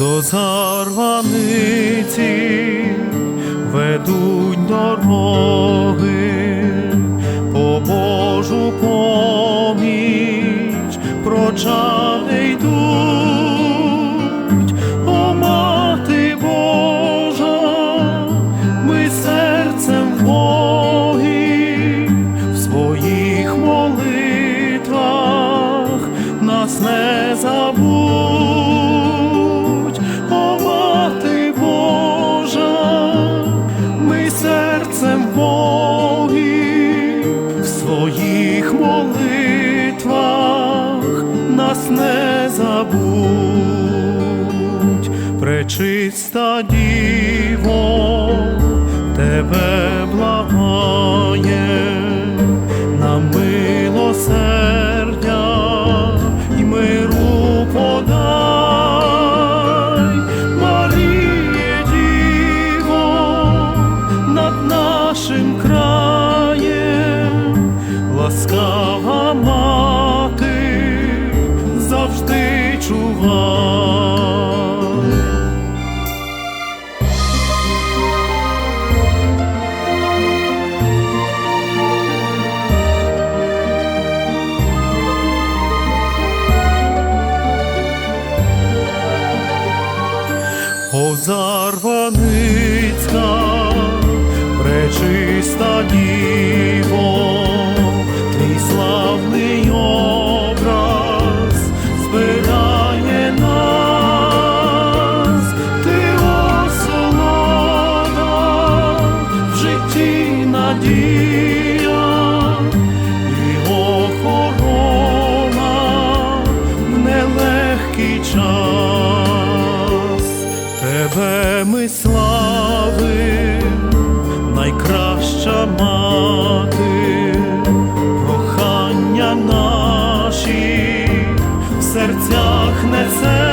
до зарваниці ведуть дороги по Божу поміч. Прочани йдуть, о мати Божа, ми серцем Боги в своїх молитвах нас не забудь, Боги в своїх молитвах нас не забудь, пречиста діво, тебе благає, ласкава мати, завжди чувай. О, пречиста твій славний образ збирає нас, ти осолода в житті надія і охорона в нелегкий час. Тебе ми славим, серцях несе.